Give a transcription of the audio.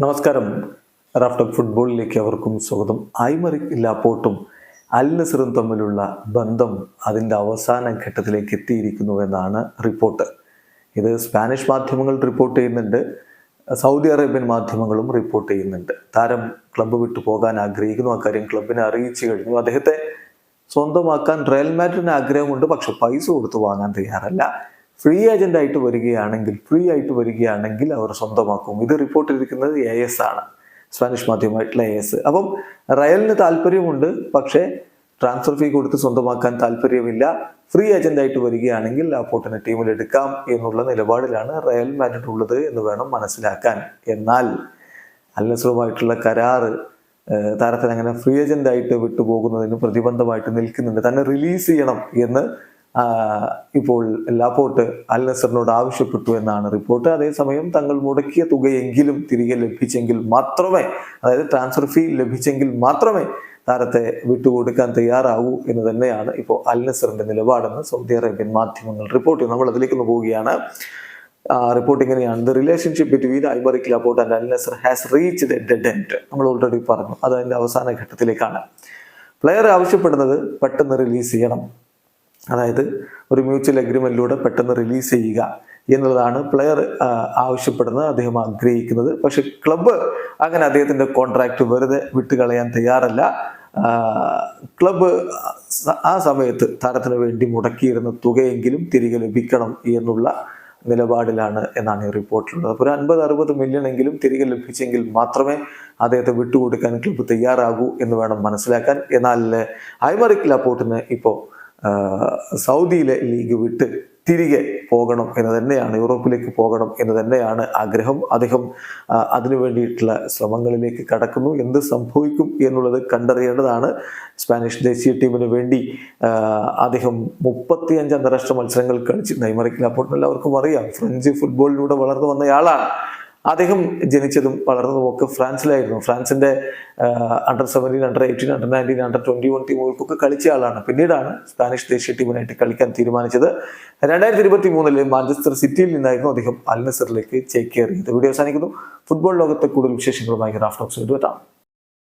നമസ്കാരം. റാഫ്റ്റോക്ക് ഫുട്ബോളിലേക്ക് അവർക്കും സ്വാഗതം. ഐമറി ലാപ്പോട്ടും അൽ നസറും തമ്മിലുള്ള ബന്ധം അതിന്റെ അവസാന ഘട്ടത്തിലേക്ക് എത്തിയിരിക്കുന്നു എന്നാണ് റിപ്പോർട്ട്. ഇത് സ്പാനിഷ് മാധ്യമങ്ങൾ റിപ്പോർട്ട് ചെയ്യുന്നുണ്ട്. സൗദി അറേബ്യൻ മാധ്യമങ്ങളും റിപ്പോർട്ട് ചെയ്യുന്നുണ്ട്. താരം ക്ലബ്ബ് വിട്ടു പോകാൻ ആഗ്രഹിക്കുന്നു. അക്കാര്യം ക്ലബിനെ അറിയിച്ചു കഴിഞ്ഞു. അദ്ദേഹത്തെ സ്വന്തമാക്കാൻ റയൽ മാഡ്രിഡിന് ആഗ്രഹമുണ്ട്. പക്ഷെ പൈസ കൊടുത്ത് വാങ്ങാൻ തയ്യാറല്ല. ഫ്രീ ഏജന്റ് ആയിട്ട് വരികയാണെങ്കിൽ ഫ്രീ ആയിട്ട് വരികയാണെങ്കിൽ അവർ സ്വന്തമാക്കും. ഇത് റിപ്പോർട്ട് ചെയ്തിരിക്കുന്നത് എ എസ് ആണ്. സ്പാനിഷ് മാധ്യമമായിട്ടുള്ള എ എസ് അപ്പം റയലിന് താല്പര്യമുണ്ട് പക്ഷേ ട്രാൻസ്ഫർ ഫീ കൊടുത്ത് സ്വന്തമാക്കാൻ താല്പര്യമില്ല. ഫ്രീ ഏജന്റ് ആയിട്ട് വരികയാണെങ്കിൽ ലാപ്പോർട്ടിനെ ടീമിൽ എടുക്കാം എന്നുള്ള നിലപാടിലാണ് റയൽ മാഡ്രിഡ് ഉള്ളത് എന്ന് വേണം മനസ്സിലാക്കാൻ. എന്നാൽ അല്ലസുമായിട്ടുള്ള കരാറ് താരത്തിന് അങ്ങനെ ഫ്രീ ഏജന്റ് ആയിട്ട് വിട്ടുപോകുന്നതിന് പ്രതിബന്ധമായിട്ട് നിൽക്കുന്നുണ്ട്. തന്നെ റിലീസ് ചെയ്യണം എന്ന് ഇപ്പോൾ ലാപോർട്ട് അൽ നസറിനോട് ആവശ്യപ്പെട്ടു എന്നാണ് റിപ്പോർട്ട്. അതേസമയം തങ്ങൾ മുടക്കിയ തുകയെങ്കിലും തിരികെ ലഭിച്ചെങ്കിൽ മാത്രമേ അതായത് ട്രാൻസ്ഫർ ഫീ ലഭിച്ചെങ്കിൽ മാത്രമേ താരത്തെ വിട്ടുകൊടുക്കാൻ തയ്യാറാവൂ എന്ന് തന്നെയാണ് ഇപ്പോൾ അൽ നസറിന്റെ നിലപാടെന്ന് സൗദി അറേബ്യൻ മാധ്യമങ്ങൾ റിപ്പോർട്ട് ചെയ്തു നമ്മൾ അതിലേക്ക് പോവുകയാണ്. റിപ്പോർട്ട് ഇങ്ങനെയാണ് the relationship between Aymeric Laporte and Al Nassr has reach dead end നമ്മൾ ഓൾറെഡി പറഞ്ഞു. അത് അതിന്റെ അവസാന ഘട്ടത്തിലേക്കാണ്. പ്ലെയർ ആവശ്യപ്പെടുന്നത് പെട്ടെന്ന് റിലീസ് ചെയ്യണം. അതായത് ഒരു മ്യൂച്വൽ അഗ്രിമെന്റിലൂടെ പെട്ടെന്ന് റിലീസ് ചെയ്യുക എന്നുള്ളതാണ് പ്ലെയർ ആവശ്യപ്പെടുന്നത് അദ്ദേഹം ആഗ്രഹിക്കുന്നത്. പക്ഷെ ക്ലബ്ബ് അങ്ങനെ അദ്ദേഹത്തിന്റെ കോൺട്രാക്ട് വെറുതെ വിട്ടുകളയാൻ തയ്യാറല്ല. ക്ലബ്ബ് ആ സമയത്ത് താരത്തിന് വേണ്ടി മുടക്കിയിരുന്ന തുകയെങ്കിലും തിരികെ ലഭിക്കണം എന്നുള്ള നിലപാടിലാണ് എന്നാണ് ഈ റിപ്പോർട്ടിലുള്ളത് അപ്പോൾ ഒരു അൻപത് അറുപത് മില്യൺ എങ്കിലും തിരികെ ലഭിച്ചെങ്കിൽ മാത്രമേ അദ്ദേഹത്തെ വിട്ടുകൊടുക്കാൻ ക്ലബ്ബ് തയ്യാറാകൂ എന്ന് വേണം മനസ്സിലാക്കാൻ. എന്നാൽ ഐമറിക് ലാപ്പോർട്ടിന് ഇപ്പോൾ സൗദിയിലെ ലീഗ് വിട്ട് തിരികെ പോകണം എന്ന് തന്നെയാണ് യൂറോപ്പിലേക്ക് പോകണം എന്ന് തന്നെയാണ് ആഗ്രഹം. അദ്ദേഹം അതിനു വേണ്ടിയിട്ടുള്ള ശ്രമങ്ങളിലേക്ക് കടക്കുന്നു. എന്ത് സംഭവിക്കും എന്നുള്ളത് കണ്ടറിയേണ്ടതാണ്. സ്പാനിഷ് ദേശീയ ടീമിന് വേണ്ടി അദ്ദേഹം അദ്ദേഹം മുപ്പത്തിയഞ്ച് അന്താരാഷ്ട്ര മത്സരങ്ങൾ കളിച്ച് നൈമറിക്കില്ല അപ്പോൾ എല്ലാവർക്കും അറിയാം ഫ്രഞ്ച് ഫുട്ബോളിലൂടെ വളർന്നു വന്നയാളാണ്. അദ്ദേഹം ജനിച്ചതും വളർന്നതും ഒക്കെ ഫ്രാൻസിലായിരുന്നു. ഫ്രാൻസിന്റെ under seventeen under eighteen under nineteen under twenty one ടീമുകൾക്കൊക്കെ കളിച്ച ആളാണ്. പിന്നീടാണ് സ്പാനിഷ് ദേശീയ ടീമിനായിട്ട് കളിക്കാൻ തീരുമാനിച്ചത്. രണ്ടായിരത്തി ഇരുപത്തി മൂന്നിൽ മാഞ്ചസ്റ്റർ സിറ്റിയിൽ നിന്നായിരുന്നു അദ്ദേഹം അൽനസറിലേക്ക് ചേക്കേറിയത്. വീഡിയോ അവസാനിക്കുന്നു. ഫുട്ബോൾ ലോകത്തെ കൂടുതൽ വിശേഷങ്ങളുമായി റാഫ്റ്റോക്സ് എത്താം.